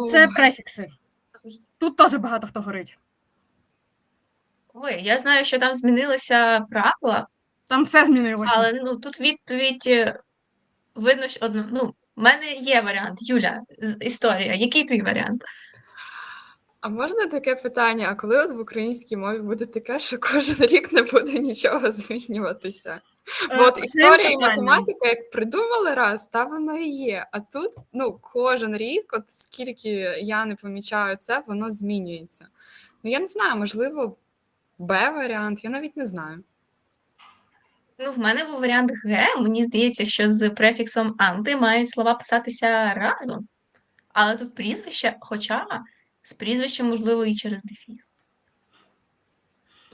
Ну. це префікси. Тут теж багато хто горить. Ой, я знаю, що там змінилися правила, Там все змінилося. але ну тут відповідь е, видно, що одно. Ну, в мене є варіант. Юля, історія. Який твій варіант? А можна таке питання? А коли от в українській мові буде таке, що кожен рік не буде нічого змінюватися? Бо от Е, історія і математика, як придумали раз, та воно і є. А тут ну кожен рік, от скільки я не помічаю це, воно змінюється. Ну я не знаю, можливо, Б варіант, я навіть не знаю. Ну, в мене був варіант Г. Мені здається, що з префіксом анти мають слова писатися разом. Але тут прізвище, хоча з прізвищем, можливо, і через дефіс.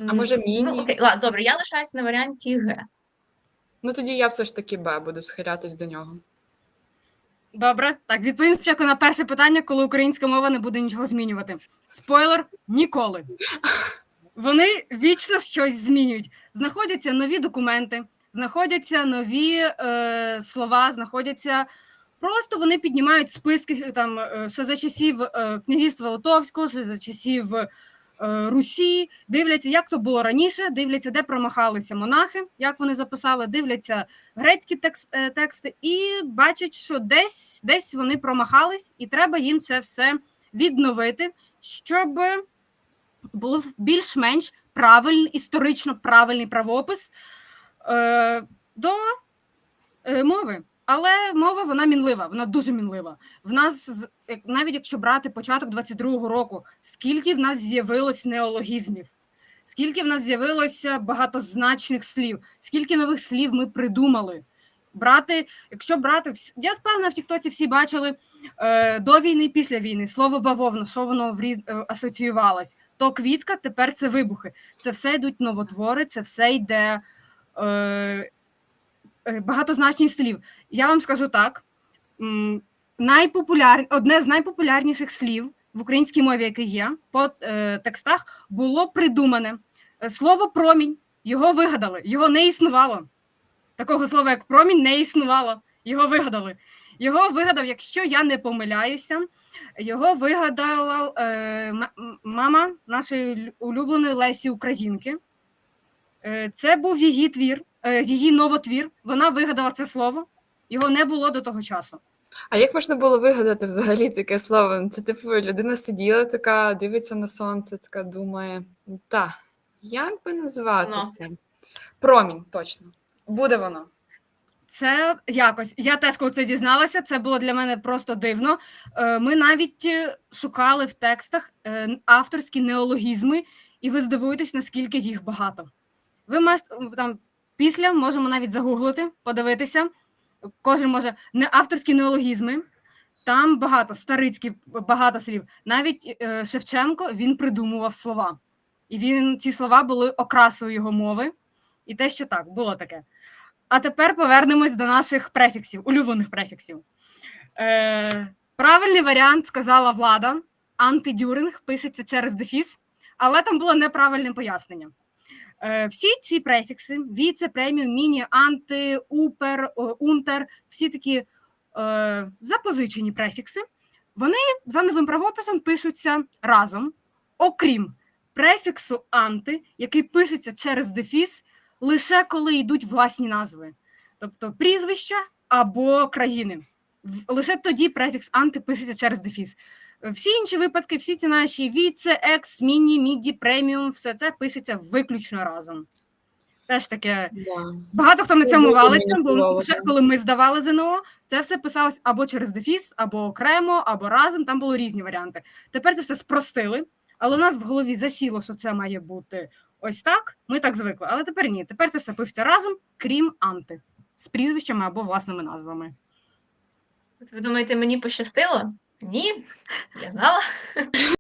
А може, Ну, міні? окей, ладно, добре, я лишаюся на варіанті Г. Ну тоді я все ж таки Б буду схилятись до нього. Добре, так відповім спочатку на перше питання, коли українська мова не буде нічого змінювати. Спойлер ніколи. Вони вічно щось змінюють. Знаходяться нові документи, знаходяться нові е, слова, знаходяться. Просто вони піднімають списки там е, ще за часів е, князівства Литовського, ще за часів Русі, дивляться, як то було раніше, дивляться, де промахалися монахи, як вони записали, дивляться грецькі текст, е, тексти і бачать, що десь, десь вони промахались, і треба їм це все відновити, щоб був більш-менш правильний, історично правильний правопис е, до е, мови. Але мова вона мінлива, вона дуже мінлива. В нас навіть якщо брати початок 22-го року, скільки в нас з'явилось неологізмів, скільки в нас з'явилося багатозначних слів, скільки нових слів ми придумали. Брати, якщо брати, я впевнена, в Тіктоці всі бачили е, до війни, і після війни слово бавовна, що воно в різ... е, асоціювалось. То квітка, тепер це вибухи. Це все йдуть новотвори, це все йде е, багатозначність слів. Я вам скажу так: найпопуляр... одне з найпопулярніших слів в українській мові, яке є по е, текстах, було придумане. Е, Слово промінь. Його вигадали, його не існувало. Такого слова, як промінь, не існувало. Його вигадали. Його вигадав, якщо я не помиляюся, його вигадала е, мама нашої улюбленої Лесі Українки. Е, це був її твір, е, її новотвір. Вона вигадала це слово. Його не було до того часу. А як можна було вигадати взагалі таке слово? Це типу людина сиділа така, дивиться на сонце, така думає, та, як би назвати Ну. це? Промінь, точно. Буде воно. Це якось. Я теж коли це дізналася, це було для мене просто дивно. Е, Ми навіть е, шукали в текстах е, авторські неологізми, і ви здивуєтесь, наскільки їх багато. Ви там після можемо навіть загуглити, подивитися. Кожен може не авторські неологізми. Там багато старицькі, багато слів. Навіть е, Шевченко він придумував слова, і він ці слова були окрасою його мови. І те, що так, було таке. А тепер повернемось до наших префіксів, улюблених префіксів. Е, правильний варіант сказала влада. Антидюринг пишеться через дефіс, але там було неправильне пояснення. Е, всі ці префікси: віце, преміум, міні, анти, упер, унтер, всі такі е, запозичені префікси, вони за новим правописом пишуться разом, окрім префіксу анти, який пишеться через дефіс лише коли йдуть власні назви, тобто прізвища або країни. Лише тоді префікс анти пишеться через дефіс. Всі інші випадки, всі ці наші віце, екс, міні, міді, преміум, все це пишеться виключно разом. Теж таке. Да. Багато хто на цьому валиться, бо ще коли ми здавали ЗНО, це все писалось або через дефіс, або окремо, або разом. Там були різні варіанти. Тепер це все спростили, але у нас в голові засіло, що це має бути ось так. Ми так звикли. Але тепер ні. Тепер це все пишеться разом, крім анти, з прізвищами або власними назвами. От Ви думаєте, мені пощастило? Ні, я знала.